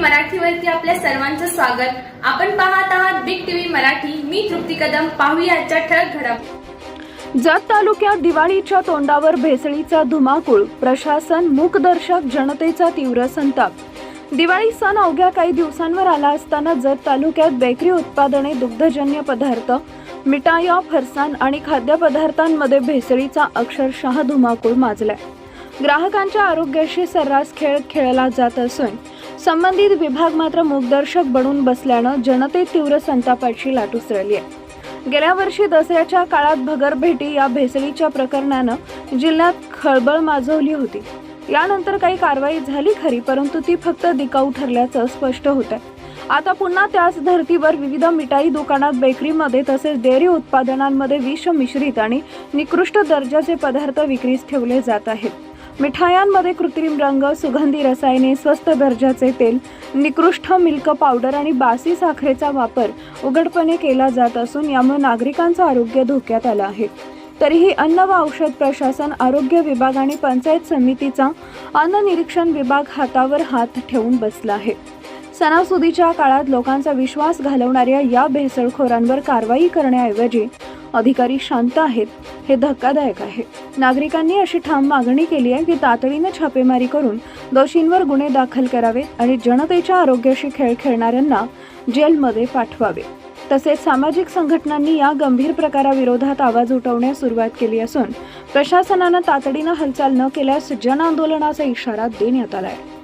मराठीवरती आपल्या सर्वांचं स्वागत. आपण पाहत आहात बिग टीव्ही मराठी. मी तृप्ती कदम. पाहूया आजच्या ठळक घडामोडी. जत तालुक्यात दिवाळीच्या तोंडावर भेसळीचा धुमाकूळ. प्रशासन मूकदर्शक जनतेचा तीव्र संताप. दिवाळी सण अवघ्या काही दिवसांवर आला असताना जत तालुक्यात बेकरी उत्पादने दुग्धजन्य पदार्थ मिठाया फरसाण आणि खाद्यपदार्थांमध्ये भेसळीचा अक्षरशः धुमाकूळ माजलाय. ग्राहकांच्या आरोग्याशी सर्रास खेळ खेळला जात असून संबंधित विभाग मात्र मूकदर्शक बनून बसल्यानं जनतेत तीव्र संतापाची लाट उसळली आहे. गेल्या वर्षी दसऱ्याच्या काळात भगरभेटी या भेसळीच्या प्रकरणानं जिल्ह्यात खळबळ माजवली होती. यानंतर काही कारवाई झाली खरी परंतु ती फक्त दिकाऊ ठरल्याचं स्पष्ट होत आहे आता पुन्हा त्याच धर्तीवर विविध मिठाई दुकानात बेकरीमध्ये तसेच डेअरी उत्पादनांमध्ये विष मिश्रित आणि निकृष्ट दर्जाचे पदार्थ विक्रीस ठेवले जात आहेत. मिठायांमध्ये कृत्रिम रंग सुगंधी रसायने स्वस्त दर्जाचे तेल निकृष्ट मिल्क पावडर आणि बासी साखरेचा वापर उघडपणे केला जात असून यामुळे नागरिकांचं आरोग्य धोक्यात आलं आहे. तरीही अन्न व औषध प्रशासन आरोग्य विभाग आणि पंचायत समितीचा अन्न निरीक्षण विभाग हातावर हात ठेवून बसला आहे. सणासुदीच्या काळात लोकांचा विश्वास घालवणाऱ्या या भेसळखोरांवर कारवाई करण्याऐवजी अधिकारी शांत आहेत. हे धक्कादायक आहे. नागरिकांनी अशी ठाम मागणी केली आहे की तातडीनं छापेमारी करून दोषींवर गुन्हे दाखल करावेत आणि जनतेच्या आरोग्याशी खेळ खेळणाऱ्यांना जेलमध्ये पाठवावे. तसेच सामाजिक संघटनांनी या गंभीर प्रकाराविरोधात आवाज उठवण्यास सुरुवात केली असून प्रशासनानं तातडीनं हालचाल न केल्यास जनआंदोलनाचा इशारा देण्यात आला आहे